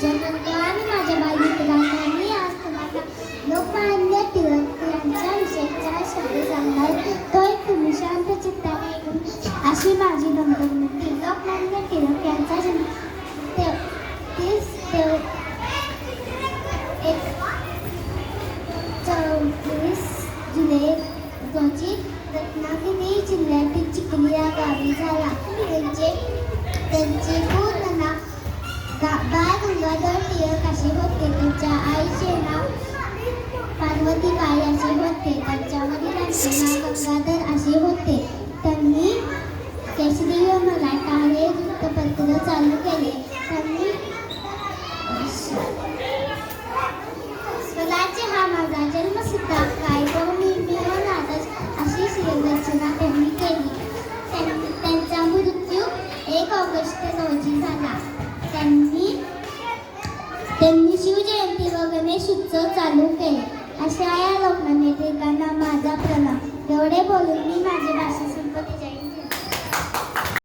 पूजन आणि माझ्या बालमित्रांना मी आज तुम्हाला लोकमान्य टिळक यांच्या विषयी शब्द सांगणार तो एक तुम्ही शांत चित्ताने ऐकून अशी माझी नम्रविनंती लोकमान्य टिळक यांचा जन्म ते- तीस ते एक चौतीस जुलै रोजी रत्नागिरी जिल्ह्यातील चिखली या गावी झाला त्यांचे त्यांचे पूर्ण नाव गा- बाळ गंगाधर टिळक असे होते त्यांच्या आईचे नाव पार्वतीबाई असे होते त्यांच्या वडिलांचे गंगाधर असे होते. त्यांनी केसरी मराठा हे वृत्तपत्र चालू केले. त्यांनी स्वतःचे हा माझा जन्मसिद्ध कायदा मी मिळवून आदर्श अशी श्रीरचना त्यांनी केली. त्यां- त्यांचा मृत्यू एक ऑगस्ट रोजी झाला. त्यांनी त्यांनी शिव उत्सव चालू